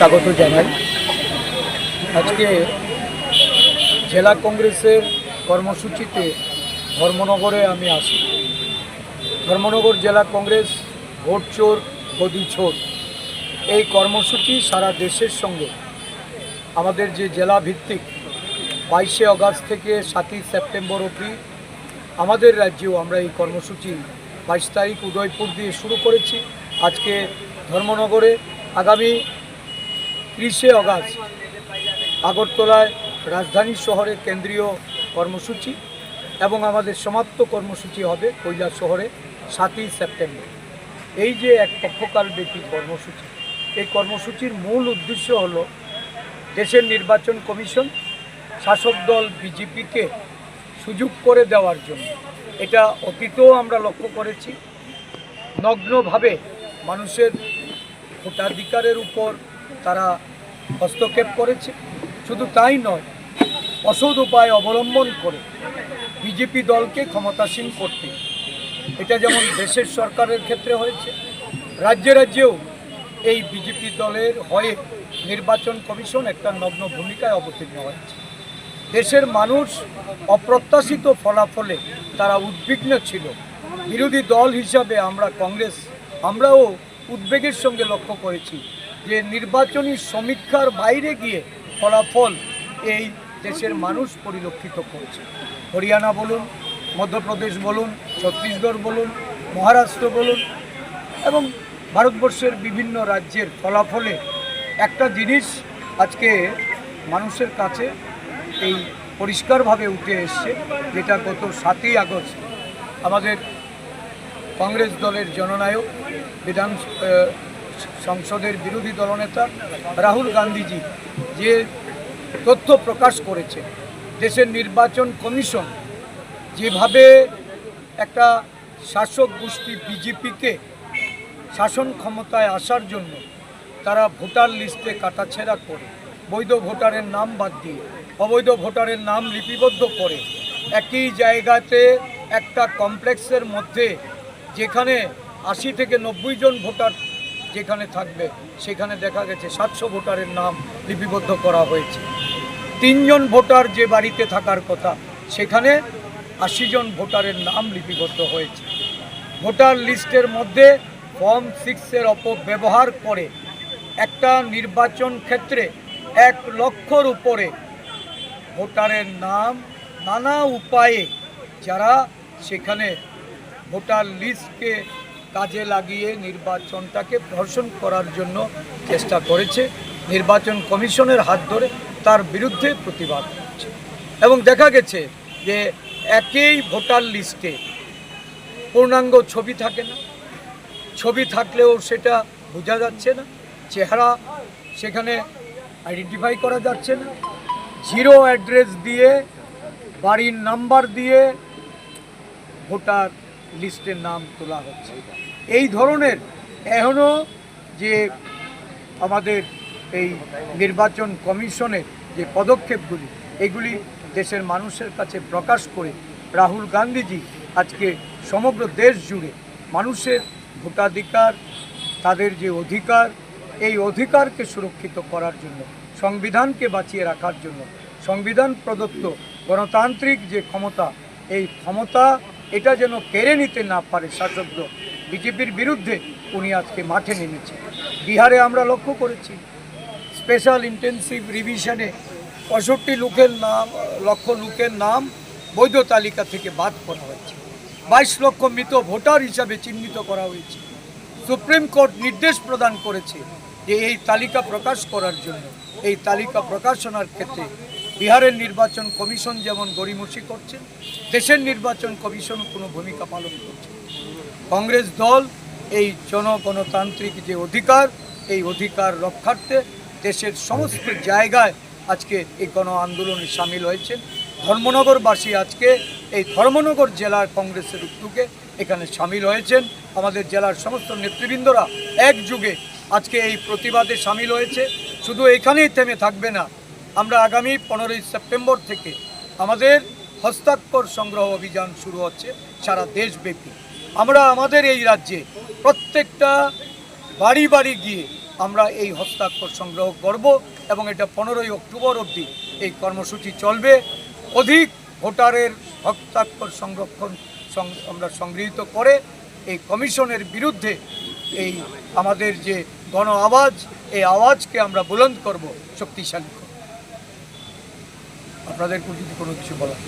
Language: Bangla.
স্বাগত জানাই। আজকে জেলা কংগ্রেসের কর্মসূচিতে ধর্মনগরে আমি আসি ধর্মনগর জেলা কংগ্রেস ভোট চোর, গদি ছোট এই কর্মসূচি সারা দেশের সঙ্গে। আমাদের যে জেলা ভিত্তিক বাইশে আগস্ট থেকে সাতই সেপ্টেম্বর অবধি আমাদের রাজ্যেও আমরা এই কর্মসূচি বাইশ তারিখ উদয়পুর দিয়ে শুরু করেছি। আজকে ধর্মনগরে আগামী ত্রিশে অগাস্ট আগরতলায় রাজধানী শহরে কেন্দ্রীয় কর্মসূচি এবং আমাদের সমাপ্ত কর্মসূচি হবে কৈলাস শহরে সাতই সেপ্টেম্বর। এই যে এক পক্ষকাল ব্যাপী কর্মসূচি, এই কর্মসূচির মূল উদ্দেশ্য হল দেশের নির্বাচন কমিশন, শাসক দল বিজেপিকে সুযোগ করে দেওয়ার জন্য। এটা অতীতেও আমরা লক্ষ্য করেছি। নগ্নভাবে মানুষের ভোটাধিকারের উপর তারা হস্তক্ষেপ করেছে। শুধু তাই নয়, অসৎ উপায় অবলম্বন করে বিজেপি দলকে ক্ষমতাসীন করতে। এটা যেমন দেশের সরকারের ক্ষেত্রে হয়েছে, রাজ্যে রাজ্যেও এই বিজেপি দলের হয়ে নির্বাচন কমিশন একটা নগ্ন ভূমিকায় অবতীর্ণ হয়েছে। দেশের মানুষ অপ্রত্যাশিত ফলাফলে তারা উদ্বিগ্ন ছিল। বিরোধী দল হিসাবে আমরা কংগ্রেস, আমরাও উদ্বেগের সঙ্গে লক্ষ্য করেছি। যে নির্বাচনী সমীক্ষার বাইরে গিয়ে ফলাফল এই দেশের মানুষ পরিলক্ষিত করছে। হরিয়ানা বলুন, মধ্যপ্রদেশ বলুন, ছত্তিশগড় বলুন, মহারাষ্ট্র বলুন এবং ভারতবর্ষের বিভিন্ন রাজ্যের ফলাফলে একটা জিনিস আজকে মানুষের কাছে এই পরিষ্কারভাবে উঠে এসছে, যেটা গত সাতই আগস্ট আমাদের কংগ্রেস দলের জননায়ক, বিধান সংসদের বিরোধী দলনেতা রাহুল গান্ধীজি যে তথ্য প্রকাশ করেছে, দেশের নির্বাচন কমিশন যেভাবে একটা শাসক গোষ্ঠী বিজেপিকে শাসন ক্ষমতায় আসার জন্য তারা ভোটার লিস্টে কাটাছেড়া করে, বৈধ ভোটারের নাম বাদ দিয়ে, অবৈধ ভোটারের নাম লিপিবদ্ধ করে, একই জায়গাতে একটা কমপ্লেক্সের মধ্যে যেখানে আশি থেকে নব্বই জন ভোটার যেখানে থাকবে, সেখানে দেখা গেছে সাতশো ভোটারের নাম লিপিবদ্ধ করা হয়েছে। তিনজন ভোটার যে বাড়িতে থাকার কথা, সেখানে আশি জন ভোটারের নাম লিপিবদ্ধ হয়েছে। ভোটার লিস্টের মধ্যে ফর্ম সিক্সের অপব্যবহার করে একটা নির্বাচন ক্ষেত্রে এক লক্ষর উপরে ভোটারের নাম নানা উপায়ে যারা সেখানে ভোটার লিস্টকে কাজে লাগিয়ে নির্বাচনটাকে ধর্ষণ করার জন্য চেষ্টা করেছে। নির্বাচন কমিশনের হাত ধরে তার বিরুদ্ধে প্রতিবাদ করছে। এবং দেখা গেছে যে একই ভোটার লিস্টে পূর্ণাঙ্গ ছবি থাকে না। ছবি থাকলেও সেটা বোঝা যাচ্ছে না। চেহারা সেখানে আইডেন্টিফাই করা যাচ্ছে না। জিরো অ্যাড্রেস দিয়ে, বাড়ির নাম্বার দিয়ে ভোটার লিস্টের নাম তোলা হচ্ছে। এই ধরনের এখনও যে আমাদের এই নির্বাচন কমিশনের যে পদক্ষেপগুলি, এগুলি দেশের মানুষের কাছে প্রকাশ করে রাহুল গান্ধীজি আজকে সমগ্র দেশ জুড়ে মানুষের ভোটাধিকার, তাদের যে অধিকার, এই অধিকারকে সুরক্ষিত করার জন্য, সংবিধানকে বাঁচিয়ে রাখার জন্য, সংবিধান প্রদত্ত গণতান্ত্রিক যে ক্ষমতা, এই ক্ষমতা এটা যেন কেড়ে নিতে না পারে শাসক দল বিজেপির বিরুদ্ধে উনি আজকে মাঠে নেমেছে। বিহারে আমরা লক্ষ্য করেছি স্পেশাল ইন্টেন্সিভ রিভিশনে পঁয়ষট্টি লোকের নাম, লক্ষ লোকের নাম বৈধ তালিকা থেকে বাদ করা হয়েছে। বাইশ লক্ষ মৃত ভোটার হিসাবে চিহ্নিত করা হয়েছে। সুপ্রিম কোর্ট নির্দেশ প্রদান করেছে যে এই তালিকা প্রকাশ করার জন্য, এই তালিকা প্রকাশনার ক্ষেত্রে বিহারের নির্বাচন কমিশন যেমন গড়িমসি করছে, দেশের নির্বাচন কমিশন কোনো ভূমিকা পালন করছে। কংগ্রেস দল, এই জনগণতান্ত্রিক যে অধিকার, এই অধিকার রক্ষার্থে দেশের সমস্ত জায়গায় আজকে এই গণ আন্দোলনে সামিল হয়েছেন। ধর্মনগরবাসী আজকে এই ধর্মনগর জেলার কংগ্রেসের উদ্যোগে এখানে সামিল হয়েছেন। আমাদের জেলার সমস্ত নেতৃবৃন্দরা একযুগে আজকে এই প্রতিবাদে সামিল হয়েছে। শুধু এখানেই থেমে থাকবে না আমরা আগামী পনেরোই সেপ্টেম্বর থেকে আমাদের হস্তাক্ষর সংগ্রহ অভিযান শুরু হচ্ছে সারা দেশব্যাপী। আমরা আমাদের এই রাজ্যে প্রত্যেকটা বাড়ি বাড়ি গিয়ে আমরা এই হস্তাক্ষর সংগ্রহ করব এবং এটা পনেরোই অক্টোবর অবধি এই কর্মসূচি চলবে। অধিক ভোটারের হস্তাক্ষর সংরক্ষণ আমরা সংগৃহীত করে এই কমিশনের বিরুদ্ধে এই আমাদের যে গণ আওয়াজ, এই আওয়াজকে আমরা বুলন্দ করব শক্তিশালী আপনাদের যদি কোনো কিছু বলার?